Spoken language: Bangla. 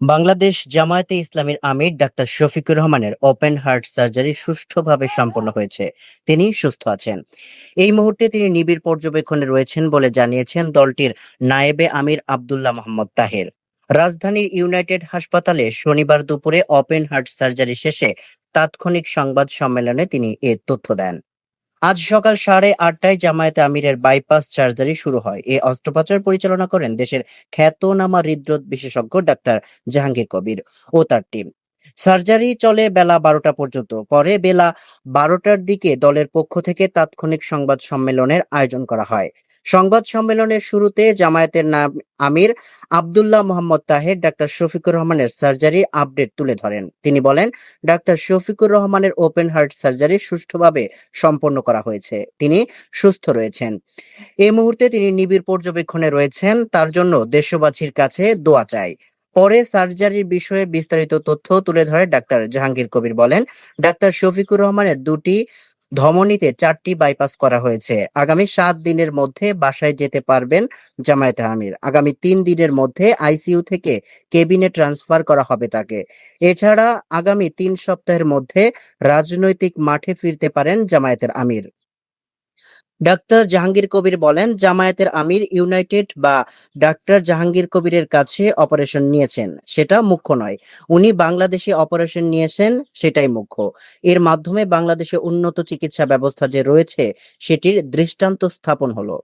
বাংলাদেশ জামায়াতে ইসলামীর আমির ডাক্তার শফিকুর রহমানের ওপেন হার্ট সার্জারি সুষ্ঠুভাবে সম্পন্ন হয়েছে। তিনি সুস্থ আছেন। এই মুহূর্তে তিনি নিবিড় পর্যবেক্ষণে রয়েছেন বলে জানিয়েছেন দলটির নায়েবে আমির আব্দুল্লাহ মোহাম্মদ তাহের। রাজধানীর ইউনাইটেড হাসপাতালে শনিবার দুপুরে ওপেন হার্ট সার্জারি শেষে তাৎক্ষণিক সংবাদ সম্মেলনে তিনি এ তথ্য দেন। আজ সকাল সাড়ে আটটায় জামায়াতে আমিরের বাইপাস সার্জারি শুরু হয়। এই অস্ত্রোপচার পরিচালনা করেন দেশের খ্যাতনামা হৃদরোগ বিশেষজ্ঞ ডাক্তার জাহাঙ্গীর কবির ও তার টিম সার্জারি চলে বেলা বারোটা পর্যন্ত। পরে বেলা বারোটার দিকে দলের পক্ষ থেকে তাৎক্ষণিক সংবাদ সম্মেলনের আয়োজন করা হয়। সংবাদ সম্মেলনের শুরুতে জামায়াতের নাম আমির আব্দুল্লাহ মোহাম্মদ তাহের ডাক্তার শফিকুর রহমানের সার্জারি আপডেট তুলে ধরেন। তিনি বলেন, ডাক্তার শফিকুর রহমানের ওপেন হার্ট সার্জারি সুষ্ঠুভাবে সম্পন্ন করা হয়েছে। তিনি সুস্থ রয়েছেন। এই মুহূর্তে তিনি নিবিড় পর্যবেক্ষণে রয়েছেন। তার জন্য দেশবাসীর কাছে দোয়া চাই। পরে সার্জারির বিষয়ে বিস্তারিত তথ্য তুলে ধরে ডাক্তার জাহাঙ্গীর কবির বলেন, ডাক্তার শফিকুর রহমানের দুটি ধমনীতে চারটি বাইপাস করা হয়েছে। আগামী সাত দিনের মধ্যে বাসায় যেতে পারবেন জামায়াতে আমির। আগামী তিন দিনের মধ্যে আইসিইউ থেকে কেবিনে ট্রান্সফার করা হবে তাকে। এছাড়া আগামী তিন সপ্তাহের মধ্যে রাজনৈতিক মাঠে ফিরতে পারেন জামায়াতের আমির। ডাক্তার জাহাঙ্গীর কবির বলেন, জামায়াতের আমির ইউনাইটেড বা ডাক্তার জাহাঙ্গীর কবিরের কাছে অপারেশন নিয়েছেন, সেটা মুখ্য নয়। উনি বাংলাদেশে অপারেশন নিয়েছেন, সেটাই মুখ্য। এর মাধ্যমে বাংলাদেশে উন্নত চিকিৎসা ব্যবস্থা যে রয়েছে, সেটির দৃষ্টান্ত স্থাপন হলো।